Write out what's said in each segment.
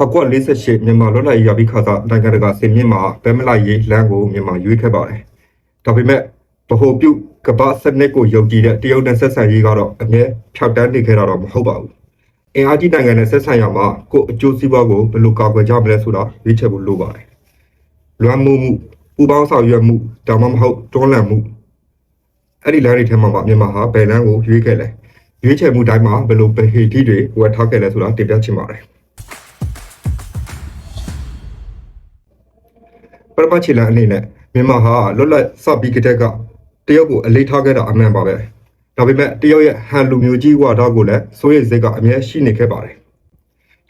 1948မြန်မာလွတ်လပ်ရေးရပြီးခါစားနိုင်ငံတကာစင်မြင့်မှာဗဲမလိုက်ရေးလမ်းကိုမြန်မာရွေးခဲ့ပါတယ်။ဒါပေမဲ့ဗဟိုပြုကမ္ဘာစနစ်ကိုယုံကြည်တဲ့တရုတ်နဲ့ဆက်ဆံရေးကတော့အမြဲဖြောက်တန်းနေခဲ့တာတော့မဟုတ်ပါဘူး။အင်အားကြီးနိုင်ငံနဲ့ဆက်ဆံရမှာကိုယ်အကျိုးစီးပွားကိုဘယ်လိုကာကွယ်ကြမလဲဆိုတာရွေးချယ်ဖို့လိုပါတယ်။လွမ်းမှုမှုပူပေါင်းဆောင်ရွက်မှုဒါမှမဟုတ်တွန်းလှန်မှုအဲ့ဒီလမ်းတွေထဲမှာမှမြန်မာဟာဘယ်လမ်းကိုရွေးခဲ့လဲ။ရွေးချယ်မှုတိုင်းမှာဘယ်လိုဗဟိတိတွေဝယ်ထားခဲ့လဲဆိုတာတင်ပြချင်ပါတယ်။ ပရမတ်ချီလန်အနေနဲ့မြန်မာဟာလွတ်လပ်စပြီးကတည်းကတရုတ်ကိုအလေးထားခဲ့တာအမှန်ပါပဲဒါပေမဲ့တရုတ်ရဲ့ဟန်လူမျိုးကြီးဝါဒကိုလည်းစိုးရိမ်စိတ်ကအမြဲရှိနေခဲ့ပါတယ်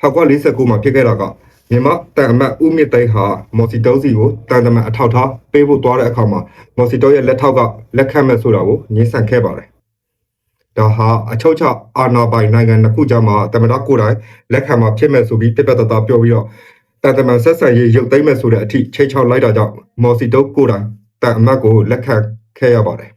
1949မှာဖြစ်ခဲ့တာကမြန်မာတန်အမတ်ဦးမြင့်သိန်းဟာမော်စီတိုးစီကိုတန်တမန်အထောက်ထားပေးဖို့သွားတဲ့အခါမှာမော်စီတိုးရဲ့လက်ထောက်ကလက်ခံမဲ့ဆိုတာကိုညှင်းဆန်ခဲ့ပါတယ်ဒါဟာအချုပ်ချအာဏာပိုင်နိုင်ငံတစ်ခုကြားမှာတမန်တော်ကိုယ်တိုင်လက်ခံမှာဖြစ်မဲ့ဆိုပြီးပြက်ပြက်တသားပြောပြီးတော့ တန်တမန်ဆက်ဆံရေးရုပ်သိမ်းမဲ့ဆိုတဲ့အထိချိန်ချောက်လိုက်တာကြောင့်မော်စီတုတ်ကိုယ်တိုင်တန်အမတ်ကိုလက်ခံခဲ့ရပါတယ်။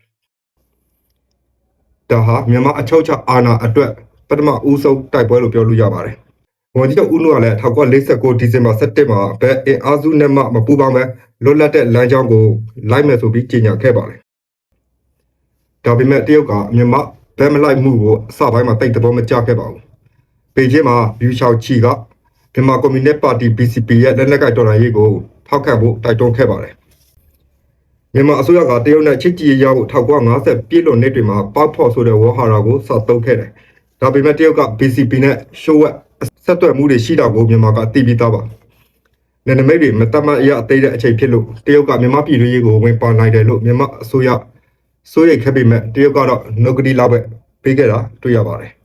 ဒါဟာမြန်မာအချုပ်ချအာဏာအတွက်ပထမဦးဆုံးတိုက်ပွဲလို့ပြောလို့ရပါတယ်။ဝန်ကြီးချုပ်ဦးနုကလည်း1949ဒီဇင်ဘာ17မှာဘယ်အင်အားစုနဲ့မှမပူးပေါင်းပဲလွတ်လပ်တဲ့လမ်းကြောင်းကိုလိုက်မယ်ဆိုပြီးကြေညာခဲ့ပါတယ်။ဒါပေမဲ့တရုတ်ကမြန်မာဘယ်မလိုက်မှုကိုအစပိုင်းမှာတိတ်တဘောမကြခဲ့ပါဘူး။ပေကျင်းမှာယူရှောက်ချီက မြန်မာကွန်မြူနစ်ပါတီ BCP ရဲ့လက်နက်ကိုင်တော်လှန်ရေးကိုထောက်ခံဖို့တိုက်တွန်းခဲ့ပါတယ်။မြန်မာအစိုးရကတရုတ်နဲ့ချစ်ကြည်ရေးရဖို့1950ပြည့်လွန်နှစ်တွေမှာပေါက်ဖော်ဆိုတဲ့ဝေါ်ဟာရာကိုစသုံးခဲ့တယ်။ဒါပေမဲ့တရုတ်က BCP နဲ့ရှိုးဝက်ဆက်သွယ်မှုတွေရှိတာကိုမြန်မာကသိပြီးသားပါ။နယ်နိမိတ်တွေမတတ်မတ်အရအသေးတဲ့အချိန်ဖြစ်လို့တရုတ်ကမြန်မာပြည်တွင်းရေးကိုဝင်ပါနိုင်တယ်လို့မြန်မာအစိုးရစိုးရိမ်ခဲ့ပေမဲ့တရုတ်ကတော့နှုတ်ကတိလောက်ပဲပေးခဲ့တာတွေ့ရပါတယ်။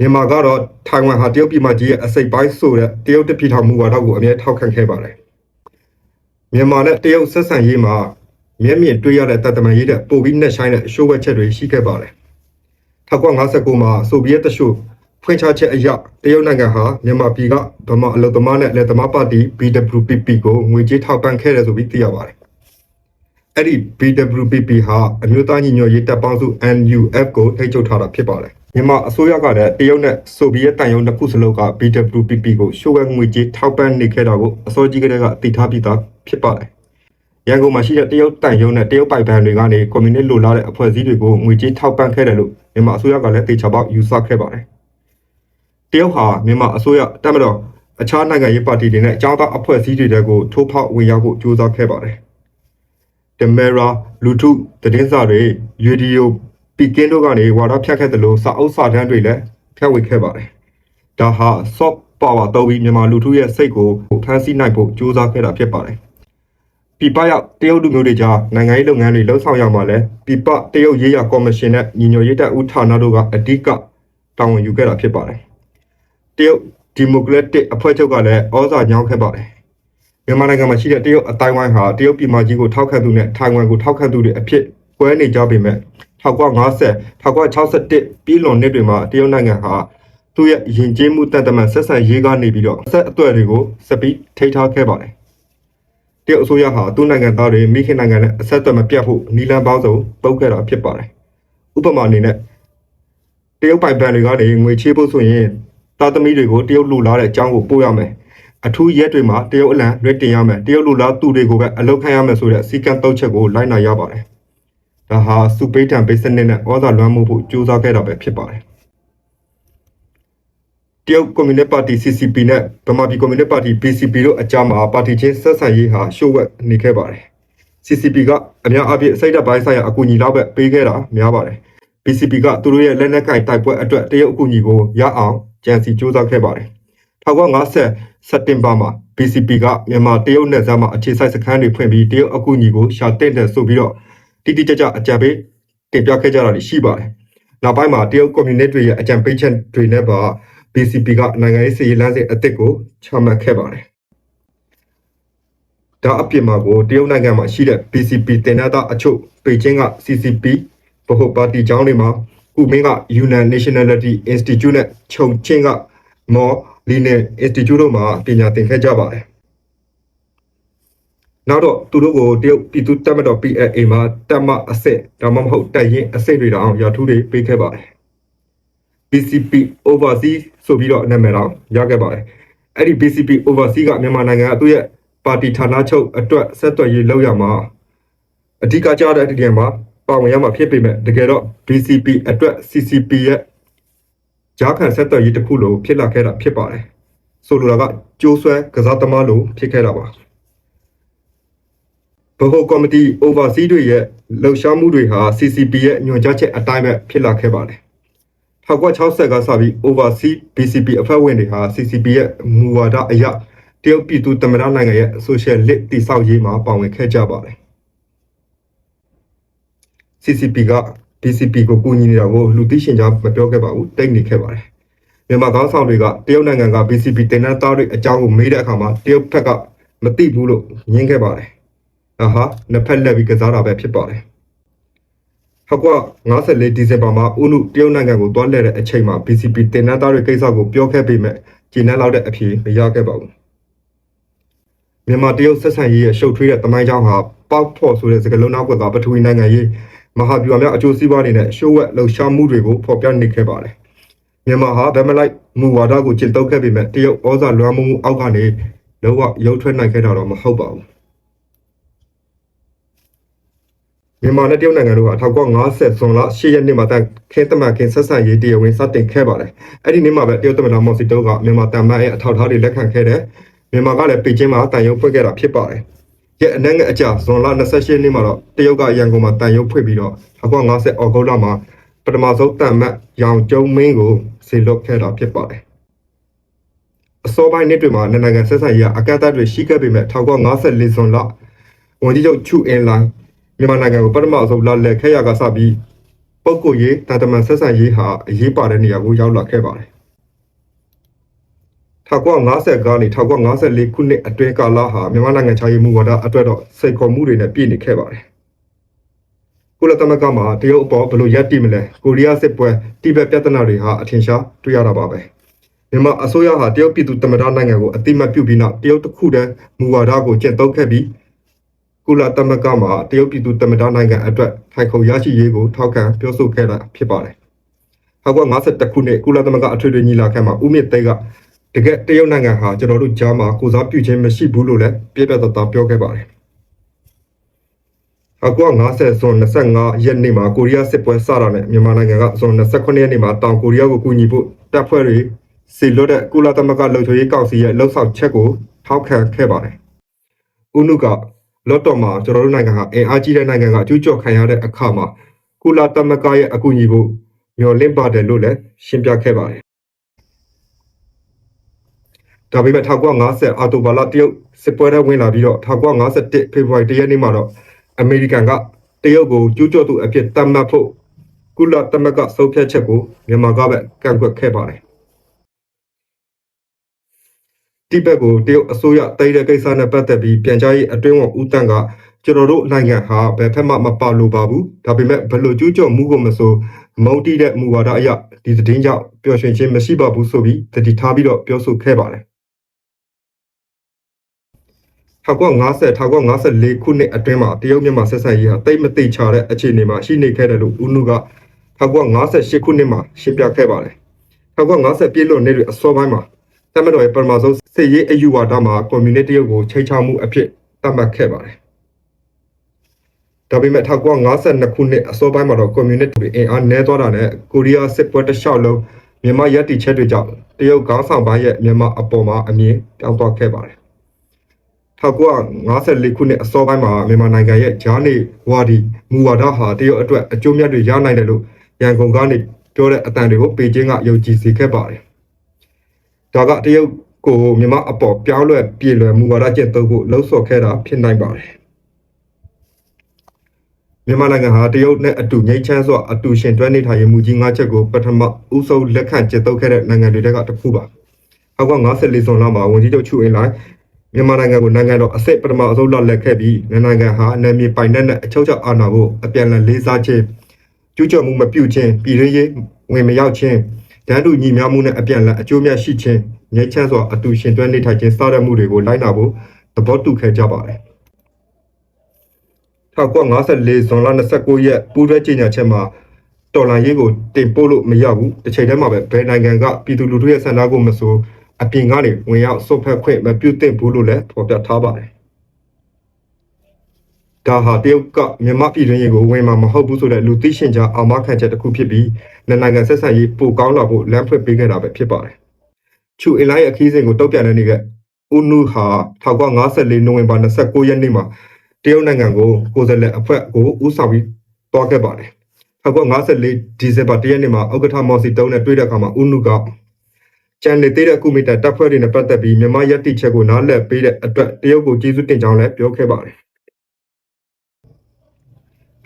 မြန်မာကတော့ထိုင်ဝမ်ဟာတရုတ်ပြည်မကြီးရဲ့အစိတ်ပိုင်းဆိုတဲ့တရုတ်တပြည်ထောင်မှုဝါဒကိုအမြဲထောက်ခံခဲ့ပါတယ်။မြန်မာနဲ့တရုတ်ဆက်ဆံရေးမှာမျက်မြင်တွေ့ရတဲ့တတမန်ရေးတဲ့ပိုပြီးနဲ့ဆိုင်တဲ့အရှိုးဝက်ချက်တွေရှိခဲ့ပါတယ်။1959မှာဆိုဗီယက်တရှို့ဖွင့်ချချက်အရတရုတ်နိုင်ငံဟာမြန်မာပြည်ကဗမာအလုံသမားနဲ့လက်သမားပါတီ BWPP ကိုငွေကြေးထောက်ပံ့ခဲ့တယ်ဆိုပြီးသိရပါတယ်။အဲ့ဒီ BWPP ဟာအမျိုးသားညီညွတ်ရေးတပ်ပေါင်းစု NUF ကိုထိန်းချုပ်ထားတာဖြစ်ပါတယ်။ မြန်မာအစိုးရကလည်းတရုတ်နဲ့ဆိုဗီယက်တန်ယုံတစ်ခုစလုံးက BWPP ကိုရှိုးဝဲငွေကြေးထောက်ပံ့နေခဲ့တာကိုအစိုးရကလည်းအသိထားပြီးသားဖြစ်ပါတယ်။ရန်ကုန်မှာရှိတဲ့တရုတ်တန်ယုံနဲ့တရုတ်ပိုက်ပန်တွေကနေကွန်မြူနစ်လိုလားတဲ့အဖွဲ့အစည်းတွေကိုငွေကြေးထောက်ပံ့ခဲ့တယ်လို့မြန်မာအစိုးရကလည်းတေချာပေါက်ယူဆခဲ့ပါတယ်။တရုတ်ဟာမြန်မာအစိုးရတက်မတော်အခြားနိုင်ငံရေးပါတီတွေနဲ့အကြောင်းသားအဖွဲ့အစည်းတွေတဲကိုထိုးဖောက်ဝင်ရောက်ဖို့ကြိုးစားခဲ့ပါတယ်။တမရာလူထုသတင်းစာတွေရေဒီယို ပီကင်းတို့ကနေဝါဒဖြတ်ခဲ့တယ်လို့စာအုပ်စာတမ်းတွေလည်းဖြန့်ဝေခဲ့ပါတယ်။ဒါဟာ soft power တော့ပြီးမြန်မာလူထုရဲ့စိတ်ကိုဖမ်းဆီးနိုင်ဖို့ကြိုးစားခဲ့တာဖြစ်ပါတယ်။ပြပရောက်တရုတ်လူမျိုးတွေကြားနိုင်ငံရေးလုပ်ငန်းတွေလှုပ်ဆောင်ရမှာလဲပြပတရုတ်ရေးရာကော်မရှင်နဲ့ညီညွတ်ရေးတပ်ဦးဌာနတို့ကအဓိကတာဝန်ယူခဲ့တာဖြစ်ပါတယ်။တရုတ်ဒီမိုကရက်တစ်အဖွဲ့ချုပ်ကလည်းဩဇာညောင်းခဲ့ပါတယ်။မြန်မာနိုင်ငံမှာရှိတဲ့တရုတ်အတိုင်းဝိုင်းဟာတရုတ်ပြည်မကြီးကိုထောက်ခံသူနဲ့ထိုင်ဝမ်ကိုထောက်ခံသူတွေအဖြစ်ကွဲနေကြပေမဲ့ 1950 1961ပြည်လွန်နှစ်တွေမှာတရုတ်နိုင်ငံဟာသူ့ရဲ့ယဉ်ကျေးမှုတန်တမန်ဆက်ဆံရေးကနေပြီးတော့ဆက်အသွယ်တွေကိုစပီးထိထားခဲ့ပါတယ်တရုတ်အစိုးရဟာသူ့နိုင်ငံသားတွေမိခင်နိုင်ငံနဲ့အဆက်အသွယ်မပြတ်ဖို့နီလန်ပေါင်းစုံပုတ်ခဲ့တာဖြစ်ပါတယ်ဥပမာအနေနဲ့တရုတ်ပိုင်ပန်တွေကနေငွေချေးဖို့ဆိုရင်သားသမီးတွေကိုတရုတ်လူလာတဲ့အကြောင်းကိုပို့ရမယ်အထူးရက်တွေမှာတရုတ်အလံလွှဲတင်ရမယ်တရုတ်လူလားသူတွေကိုပဲအလုတ်ခံရမယ်ဆိုတဲ့စီကံတုတ်ချက်ကိုလိုက်နာရပါတယ် ဒါဟာစုပိတ်တံပိတ်စနစ်နဲ့ဩဇာလွှမ်းမိုးဖို့ကြိုးစားခဲ့တာပဲဖြစ်ပါတယ်တရုတ်ကွန်မြူနစ်ပါတီ CCP နဲ့ဗမာပြည်ကွန်မြူနစ်ပါတီ BCP တို့အကြားမှာပါတီချင်းဆက်ဆံရေးဟာရှုပ်ဝက်နေခဲ့ပါတယ် CCP ကအများအပြားစိတ်ဓာတ်ပိုင်းဆိုင်ရာအကူအညီလောက်ပဲပေးခဲ့တာများပါတယ် BCP ကသူတို့ရဲ့လက်နက်ကင်တိုက်ပွဲအတွက်တရုတ်အကူအညီကိုရအောင်ကြံစီစူးစမ်းခဲ့ပါတယ်1950စက်တင်ဘာမှာ BCP ကမြန်မာတရုတ်နယ်စပ်မှာအခြေစိုက်စခန်းတွေဖွင့်ပြီးတရုတ်အကူအညီကိုရှာတင်တယ်ဆိုပြီးတော့ တိတိကျကျအကြံပေးတင်ပြခဲ့ကြတာရှိပါတယ်။နောက်ပိုင်းမှာတရုတ်ကွန်မြူနစ်တွေရဲ့အကြံပေးချက်တွေနဲ့ပါ BCP ကနိုင်ငံရေးစီရေးလမ်းစဉ်အသစ်ကိုချမှတ်ခဲ့ပါတယ်။ဒါအပြင်မှာကိုတရုတ်နိုင်ငံမှာရှိတဲ့ BCP တင်နသားအချို့ပေကျင်းက CCP ဗဟိုပါတီကျောင်းတွေမှာဥမင်းက Union Nationality Institute နဲ့ခြုံချင်းကမော်လီနယ် Institute တို့မှာပညာသင်ခဲ့ကြပါတယ်။ နောက်တော့သူတို့ကိုတရုတ်ပြည်သူ့တပ်မတော် PLA မှာတပ်မအစစ်ဒါမှမဟုတ်တပ်ရင်းအစစ်တွေတောင်ရာထူးတွေပေးခဲ့ပါတယ်။ BCP Overseas ဆိုပြီးတော့နာမည်တော့ရခဲ့ပါတယ်အဲ့ဒီ BCP Overseas ကမြန်မာနိုင်ငံကသူ့ရဲ့ပါတီဌာနချုပ်အတွက်ဆက်သွယ်ရေးလုပ်ရမှာအဓိကကြားတဲ့အ点မှာပါဝင်ရမှာဖြစ်ပေမဲ့တကယ်တော့ BCP အတွက် CCP ရဲ့ဂျားခံဆက်သွယ်ရေးတစ်ခုလိုဖြစ်လာခဲ့တာဖြစ်ပါတယ်ဆိုလိုတာကကျိုးဆွဲကစားသမားလိုဖြစ်ခဲ့တာပါ ဗဟိုကော်မတီ oversee တွေရဲ့လှုပ်ရှားမှုတွေဟာ CCP ရဲ့ညွှန်ကြားချက်အတိုင်းပဲဖြစ်လာခဲ့ပါတယ်။1960ကစပြီး oversee BCP အဖွဲ့ဝင်တွေဟာ CCP ရဲ့မူဝါဒအရတရုတ်ပြည်သူသမ္မတနိုင်ငံရဲ့ social list တိဆောက်ရေးမှာပါဝင်ခဲ့ကြပါတယ်။ CCP က BCP ကိုကူညီနေတာကိုလူသိရှင်ကြားမပြောခဲ့ပါဘူးတိတ်နေခဲ့ပါတယ်။မြန်မာကောင်းဆောင်တွေကတရုတ်နိုင်ငံက BCP တင်နန်းသားတွေအကြောင်းကိုမေးတဲ့အခါမှာတရုတ်ဘက်ကမသိဘူးလို့ညင်းခဲ့ပါတယ်။ အာဟာနှစ်ဖက်လက်ပြီးကစားတာပဲဖြစ်ပါတယ်။ဟုတ်ကဲ့54ဒီဇင်ဘာမှာဦးနုတရုတ်နိုင်ငံကိုတွားလှည့်တဲ့အချိန်မှာ BCP တင်နန်းသားတွေကိစ္စကိုပြောခဲ့ပေမဲ့ဂျင်းနှန်းလောက်တဲ့အဖြေမရခဲ့ပါဘူး။မြန်မာတရုတ်ဆက်ဆံရေးရဲ့ရှုပ်ထွေးတဲ့တမိုင်းကြောင်းဟာပေါက်ဖော်ဆိုတဲ့စကားလုံးနောက်ကွယ်ကပထဝီနိုင်ငံရေးမဟာဗျူဟာများအကျိုးစီးပွားတွေနဲ့ရှိုးဝက်လှုပ်ရှားမှုတွေကိုဖော်ပြနေခဲ့ပါတယ်။မြန်မာဟာဗမလိုက်မူဝါဒကိုကျင့်သုံးခဲ့ပေမဲ့တရုတ်ဩဇာလွှမ်းမိုးမှုအောက်ကနေလုံးဝရုပ်ထွက်နိုင်ခဲ့တာတော့မဟုတ်ပါဘူး။ မြန်မာနဲ့တရုတ်နိုင်ငံတို့ဟာ1950ဇွန်လ10ရက်နေ့မှာတန်ခဲတမန်ခင်ဆက်ဆံရေးတရားဝင်စတင်ခဲ့ပါတယ်။အဲ့ဒီနေ့မှာပဲတရုတ်သမ္မတမော်စီတုံးကမြန်မာတမန်ရဲ့အထောက်အထားတွေလက်ခံခဲ့တဲ့မြန်မာကလည်းပေကျင်းမှာတန်ရုပ်ဖွင့်ခဲ့တာဖြစ်ပါတယ်။ရဲ့အနည်းငယ်အကြာဇွန်လ28ရက်နေ့မှာတော့တရုတ်ကရန်ကုန်မှာတန်ရုပ်ဖွင့်ပြီးတော့1950အောက်ဂုတ်လမှာပထမဆုံးတန်မတ်ရောင်ကျုံမင်းကိုဆေလွတ်ခဲ့တာဖြစ်ပါတယ်။အစောပိုင်းနှစ်တွေမှာနှစ်နိုင်ငံဆက်ဆံရေးအကန့်အသတ်တွေရှိခဲ့ပေမဲ့1954ဇွန်လဝန်ကြီးချုပ်ချူအင်လိုင်း မြန်မာနိုင်ငံကိုပထမဆုံးလာလည်ခဲ့ရကစပြီးပုဂ္ဂိုလ်ရေးတာတမန်ဆက်ဆံရေးဟာအရေးပါတဲ့နေရာကိုရောက်လာခဲ့ပါတယ်1950ကနေ1954ခုနှစ်အတွင်းကာလဟာမြန်မာနိုင်ငံခြားရေးမူဝါဒအတွက်တော့စိတ်ခေါ်မှုတွေနဲ့ပြည့်နေခဲ့ပါတယ်ကုလသမဂ္ဂမှာတရုတ်အပေါ်ဘယ်လိုရပ်တည်မလဲကိုရီးယားစစ်ပွဲတိဘက်ပြဿနာတွေဟာအထင်ရှားတွေ့ရတာပါပဲမြန်မာအစိုးရဟာတရုတ်ပြည်သူသမ္မတနိုင်ငံကိုအတိမတ်ပြုပြီးနောက်တရုတ်တစ်ခုတည်းမူဝါဒကိုကျင့်သုံးခဲ့ပြီး ကုလသမဂ္ဂမှာတရုတ်ပြည်သူသမ္မတနိုင်ငံအတွက်ထိုင်ခုံရရှိရေးကိုထောက်ခံပြောဆိုခဲ့တာဖြစ်ပါတယ်။1952ခုနှစ်ကုလသမဂ္ဂအထွေထွေညီလာခံမှာဦးမြင့်သိန်းကတကယ်တရုတ်နိုင်ငံဟာကျွန်တော်တို့ကြားမှာကိုစားပြုခြင်းမရှိဘူးလို့လည်းပြပြတသားပြောခဲ့ပါတယ်။အကွာ90ဇွန်25ရက်နေ့မှာကိုရီးယားစစ်ပွဲစတာနဲ့မြန်မာနိုင်ငံကဇွန်29ရက်နေ့မှာတောင်ကိုရီးယားကိုကူညီဖို့တပ်ဖွဲ့တွေစီလွတ်တဲ့ကုလသမဂ္ဂလုံခြုံရေးကောင်စီရဲ့လှုပ်ဆောင်ချက်ကိုထောက်ခံခဲ့ပါတယ်။ဦးနုက လော့တော့မှာကျွန်တော်တို့နိုင်ငံဟာအင်အားကြီးတဲ့နိုင်ငံကကျူးကျော်ခံရတဲ့အခါမှာကုလသမဂ္ဂရဲ့အကူအညီကိုမျှော်လင့်ပါတယ်လို့လည်းရှင်းပြခဲ့ပါတယ်။ဒါပေမဲ့1950အော်တိုဘာလတရုတ်စစ်ပွဲထဲဝင်လာပြီးတော့1951ဖေဖော်ဝါရီတရက်နေ့မှာတော့အမေရိကန်ကတရုတ်ကိုကျူးကျော်သူအဖြစ်သတ်မှတ်ဖို့ကုလသမဂ္ဂဆုံးဖြတ်ချက်ကိုမြန်မာကပဲကန့်ကွက်ခဲ့ပါတယ်။ တိဘက်ကိုတရုတ်အစိုးရတိုက်တဲ့ကိစ္စနဲ့ပတ်သက်ပြီးပြန်ကြားရေးအတွင်းဝန်ဦးတန့်ကကျွန်တော်တို့နိုင်ငံဟာဘယ်ဖက်မှမပါလို့ပါဘူးဒါပေမဲ့ဘယ်လိုကျူးကျော်မှုကိုမဆိုမုံတီးတဲ့မူဝါဒအရဒီသတင်းကြောင့်ပျော်ရွှင်ခြင်းမရှိပါဘူးဆိုပြီးတတိထားပြီးတော့ပြောဆိုခဲ့ပါတယ်1950 1954ခုနှစ်အတွင်းမှာတရုတ်မြန်မာဆက်ဆံရေးဟာတိတ်မသိချတဲ့အခြေအနေမှာရှိနေခဲ့တယ်လို့ဦးနုက1958ခုနှစ်မှာရှင်းပြခဲ့ပါတယ်1950ပြည့်လွန်နှစ်တွေအစောပိုင်းမှာ တမတော်ရဲ့ပထမဆုံးစစ်ရေးအယူဝါဒမှာကွန်မြူနတီတရုတ်ကိုချိန်ချမှုအဖြစ်သတ်မှတ်ခဲ့ပါတယ်ဒါပေမဲ့1952ခုနှစ်အစောပိုင်းမှာတော့ကွန်မြူနတီတွေအင်အားနည်းသွားတာနဲ့ကိုရီးယားစစ်ပွဲတစ်လျှောက်လုံးမြန်မာရပ်တည်ချက်တွေကြောင့်တရုတ်ခေါင်းဆောင်ပိုင်းရဲ့မြန်မာအပေါ်မှာအမြင်ပြောင်းသွားခဲ့ပါတယ်1954ခုနှစ်အစောပိုင်းမှာမြန်မာနိုင်ငံရဲ့ဂျားနေဝါဒီမူဝါဒဟာတရုတ်အတွက်အကျိုးမြတ်တွေရနိုင်တယ်လို့ရန်ကုန်ကနေပြောတဲ့အတန်တွေကိုပေကျင်းကယုံကြည်စေခဲ့ပါတယ်။ ဒါကတရုတ်ကိုမြန်မာအပေါ်ပြောင်းလဲပြည်လွယ်မူဝါဒကျင့်သုံးဖို့လှုံ့ဆော်ခဲ့တာဖြစ်နိုင်ပါတယ်။မြန်မာနိုင်ငံဟာတရုတ်နဲ့အတူငြိမ်းချမ်းစွာအတူရှင်တွဲနေထိုင်ရေးမူကြီး၅ချက်ကိုပထမဦးဆုံးလက်ခံကျင့်သုံးခဲ့တဲ့နိုင်ငံတွေကတစ်ခုပါ။1954ဇွန်လမှာဝန်ကြီးချုပ်ချူအင်လိုက်မြန်မာနိုင်ငံကိုနိုင်ငံတော်အစစ်ပထမအဆုံးလောက်လက်ခဲ့ပြီးနိုင်ငံဟာနယ်မြေပိုင်တဲ့နဲ့အချုပ်ချအာဏာကိုအပြန်အလှန်လေးစားခြင်းကျူးကျော်မှုမပြုခြင်းပြည်ရင်းရေးဝင်မရောက်ခြင်း ဒန်းတူညီမျှမှုနဲ့အပြန်အလှန်အကျိုးမြတ်ရှိခြင်းငြိမ်းချမ်းစွာအတူရှင်တွဲနေထိုင်ခြင်းစတဲ့မှုတွေကိုလိုက်နာဖို့သဘောတူခဲ့ကြပါတယ်1954ဇွန်လ29ရက်ပူးတွဲကြေညာချက်မှာတော်လန်ရေးကိုတင်ပို့လို့မရဘူးတစ်ချိန်တည်းမှာပဲဘယ်နိုင်ငံကပြည်သူလူထုရဲ့ဆန္ဒကိုမဆိုအပြင်ကနေဝင်ရောက်စုပ်ဖက်ခွင့်မပြုသင့်ဘူးလို့လည်းဖော်ပြထားပါတယ် ဒါဟာတရုတ်ကမြန်မာပြည်တွင်းရေးကိုဝင်မှာမဟုတ်ဘူးဆိုတဲ့လူသိရှင်ကြားအာမခံချက်တစ်ခုဖြစ်ပြီးနှစ်နိုင်ငံဆက်ဆံရေးပိုကောင်းလာဖို့လမ်းဖွင့်ပေးခဲ့တာပဲဖြစ်ပါတယ်ချူအင်လိုင်းရဲ့အခီးစဉ်ကိုတုတ်ပြန်တဲ့နေ့ကဥနုဟာ1954နိုဝင်ဘာ29ရက်နေ့မှာတရုတ်နိုင်ငံကိုကိုယ်စားလှယ်အဖွဲ့ကိုဦးဆောင်ပြီးတွားခဲ့ပါတယ်1954ဒီဇင်ဘာ1ရက်နေ့မှာဥက္ကဋ္ဌမော်စီတုံးနဲ့တွေ့တဲ့အခါမှာဥနုကကျန်နေသေးတဲ့ကုမီတာတပ်ဖွဲ့တွေနဲ့ပတ်သက်ပြီးမြန်မာရက်တိချက်ကိုနားလည်ပေးတဲ့အတွက်တရုတ်ကိုကျေးဇူးတင်ကြောင်းလည်းပြောခဲ့ပါတယ်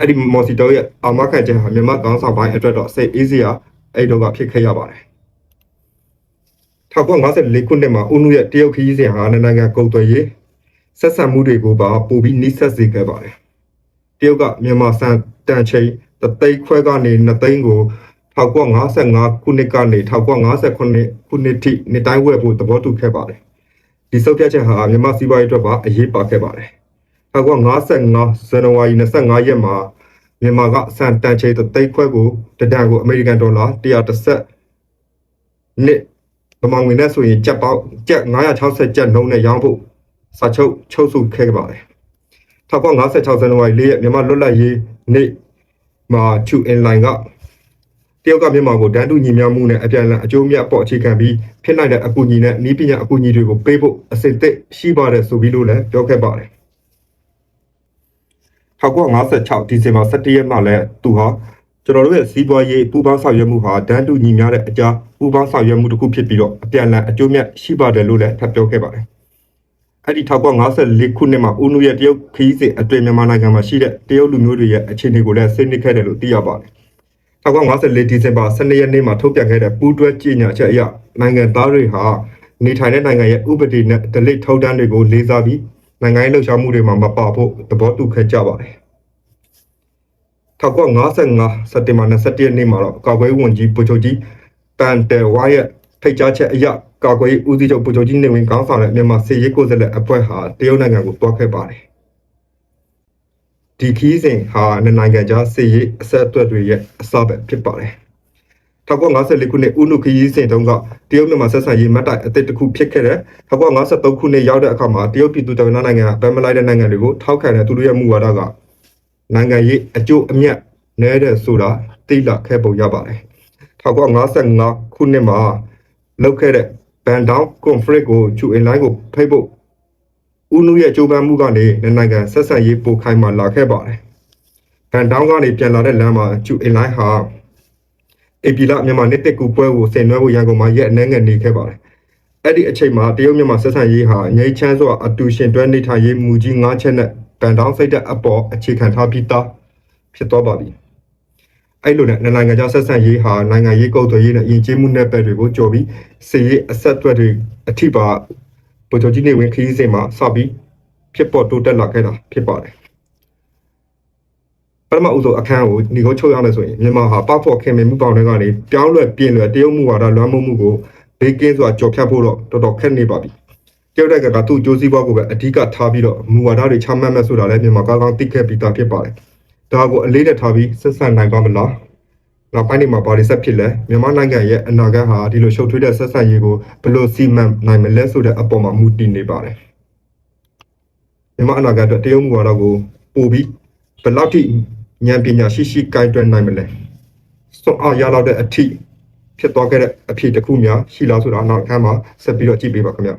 အဲ့ဒီမော်စီတုံးရဲ့အာမခံချက်ဟာမြန်မာကောင်းဆောင်ပိုင်းအတွက်တော့စိတ်အေးစရာအဲ့တော့ကဖြစ်ခဲ့ရပါတယ်1954ခုနှစ်မှာဥနုရဲ့တရုတ်ခရီးစဉ်ဟာနိုင်ငံကုန်သွယ်ရေးဆက်ဆံမှုတွေကိုပါပိုပြီးနှိစက်စေခဲ့ပါတယ်တရုတ်ကမြန်မာစံတန်ချိန်တသိန်းခွဲကနေ2သိန်းကို1955ခုနှစ်ကနေ1958ခုနှစ်ထိနှစ်တိုင်းဝယ်ဖို့သဘောတူခဲ့ပါတယ်ဒီစုပ်ပြတ်ချက်ဟာမြန်မာစီးပွားရေးအတွက်ပါအရေးပါခဲ့ပါတယ် 1955ဇန်နဝါရီ25ရက်မှာမြန်မာကစံတန်ချိန်တသိန်းခွဲကိုတဒံကိုအမေရိကန်ဒေါ်လာ130နှစ်ဗမာငွေနဲ့ဆိုရင်ကျပ်ပေါက်ကျပ်960ကျပ်နှုန်းနဲ့ရောင်းဖို့စာချုပ်ချုပ်ဆိုခဲ့ပါတယ်1956ဇန်နဝါရီ၄ရက်မြန်မာလွတ်လပ်ရေးနေ့မှာချူအင်လိုင်းကတရုတ်ကမြန်မာကိုတန်းတူညီမျှမှုနဲ့အပြန်အလှန်အကျိုးမြတ်ပေါ်အခြေခံပြီးဖြစ်နိုင်တဲ့အကူအညီနဲ့ဤပညာအကူအညီတွေကိုပေးဖို့အစစ်အသစ်ရှိပါတယ်ဆိုပြီးလို့လည်းပြောခဲ့ပါတယ် 1956ဒီဇင်ဘာ17ရက်မှာလည်းသူဟာကျွန်တော်တို့ရဲ့စီးပွားရေးပူးပေါင်းဆောင်ရွက်မှုဟာတန်းတူညီမျှတဲ့အကြားပူးပေါင်းဆောင်ရွက်မှုတစ်ခုဖြစ်ပြီးတော့အပြန်အလှန်အကျိုးမြတ်ရှိပါတယ်လို့လည်းထပ်ပြောခဲ့ပါတယ်အဲ့ဒီ1954ခုနှစ်မှာဦးနုရဲ့တရုတ်ခီးစဉ်အတွင်မြန်မာနိုင်ငံမှာရှိတဲ့တရုတ်လူမျိုးတွေရဲ့အခြေအနေကိုလည်းဆွေးနွေးခဲ့တယ်လို့သိရပါတယ်။1954ဒီဇင်ဘာ12ရက်နေ့မှာထုတ်ပြန်ခဲ့တဲ့ပူးတွဲကြေညာချက်အရနိုင်ငံသားတွေဟာနေထိုင်တဲ့နိုင်ငံရဲ့ဥပဒေနဲ့ဒလိထုံးတမ်းတွေကိုလေးစားပြီး နိုင်ငံရေးလှုပ်ရှားမှုတွေမှာမပါဖို့သဘောတူခဲ့ကြပါတယ်။1955စက်တင်ဘာ21ရက်နေ့မှာတော့ကာကွယ်ဝန်ကြီးဗိုလ်ချုပ်ကြီးပန်တယ်ဝါရဲ့ဖိတ်ကြားချက်အရကာကွယ်ဦးစီးချုပ်ဗိုလ်ချုပ်ကြီးနေဝင်ကောင်းဆောင်တဲ့မြန်မာစစ်ရေးကိုယ်စားလှယ်အဖွဲ့ဟာတရုတ်နိုင်ငံကိုတွားခဲ့ပါတယ်ဒီခီးစဉ်ဟာနိုင်ငံခြားစစ်ရေးအဆက်အသွယ်တွေရဲ့အစပဲဖြစ်ပါတယ် 1954ခုနှစ်ဥနုခရီးစဉ်တုန်းကတရုတ်မြန်မာဆက်ဆံရေးမတ်တိုင်အသစ်တစ်ခုဖြစ်ခဲ့တယ်1953ခုနှစ်ရောက်တဲ့အခါမှာတရုတ်ပြည်သူ့တပ်မတော်နိုင်ငံကဗန်မလိုက်တဲ့နိုင်ငံတွေကိုထောက်ခံတဲ့သူတို့ရဲ့မူဝါဒကနိုင်ငံရေးအကျိုးအမြတ်နဲတဲ့ဆိုတာသိလာခဲ့ပုံရပါတယ်1955ခုနှစ်မှာလောက်ခဲ့တဲ့ဘန်ဒေါင်းကွန်ဖရစ်ကိုချူအင်လိုင်းကိုဖိတ်ဖို့ဦးနုရဲ့ကြိုးပမ်းမှုကနေနိုင်ငံဆက်ဆံရေးပိုခိုင်မာလာခဲ့ပါတယ်ဘန်ဒေါင်းကနေပြန်လာတဲ့လမ်းမှာချူအင်လိုင်းဟာ အေပီလာမြန်မာနှစ်တက်ကူပွဲကိုဆင်နွှဲဖို့ရန်ကုန်မှာရက်အနှဲငယ်နေခဲ့ပါတယ်အဲ့ဒီအချိန်မှာတရုတ်မြန်မာဆက်ဆံရေးဟာငြိမ်းချမ်းစွာအတူရှင်တွဲနေထိုင်ရေးမူကြီး၅ချက်နဲ့ဗန်ဒေါင်းစိတ်တဲ့အပေါ်အခြေခံထားပြီးသားဖြစ်သွားပါပြီအဲ့လိုနဲ့နိုင်ငံခြားဆက်ဆံရေးဟာနိုင်ငံရေးကုတ်သွေးရေးနဲ့ယဉ်ကျေးမှုနယ်ပယ်တွေကိုကြော်ပြီးစီရေးအဆက်အသွယ်တွေအထိပါဗိုလ်ချုပ်ကြီးနေဝင်ခရီးစဉ်မှာစပြီးဖြစ်ပေါ်တိုးတက်လာခဲ့တာဖြစ်ပါတယ် ပထမဦးဆုံးအခန်းကိုညီကုန်းချုပ်ရမယ်ဆိုရင်မြန်မာဟာပဖို့ခင်မင်မှုပေါင်းတွေကနေပြောင်းလဲပြင်လွယ်တရုတ်မှုဝါဒလွှမ်းမိုးမှုကိုဘေးကင်းစွာကြော်ဖြတ်ဖို့တော့တော်တော်ခက်နေပါပြီတရုတ်နိုင်ငံကသူ့ကြိုးစည်းပွားကိုပဲအဓိကထားပြီးတော့မူဝါဒတွေချမှတ်မဲ့ဆိုတာလည်းမြန်မာကောင်းကောင်းသိခဲ့ပြီးသားဖြစ်ပါတယ်ဒါကိုအလေးနဲ့ထားပြီးဆက်ဆံနိုင်ပါမလားနောက်ပိုင်းတွေမှာဘာတွေဆက်ဖြစ်လဲမြန်မာနိုင်ငံရဲ့အနာဂတ်ဟာဒီလိုရှုပ်ထွေးတဲ့ဆက်ဆံရေးကိုဘယ်လိုစီမံနိုင်မလဲဆိုတဲ့အပေါ်မှာမူတည်နေပါတယ်မြန်မာအနာဂတ်အတွက်တရုတ်မူဝါဒကိုပို့ပြီးဘယ်လောက်ထိ ဉာဏ်ပညာရှိရှိကိုင်တွယ်နိုင်မလဲစွန့်အားရလောက်တဲ့အထိဖြစ်သွားခဲ့တဲ့အဖြစ်တစ်ခုများရှိလားဆိုတာနောက်အခန်းမှာဆက်ပြီးတော့ကြည့်ပေးပါခင်ဗျ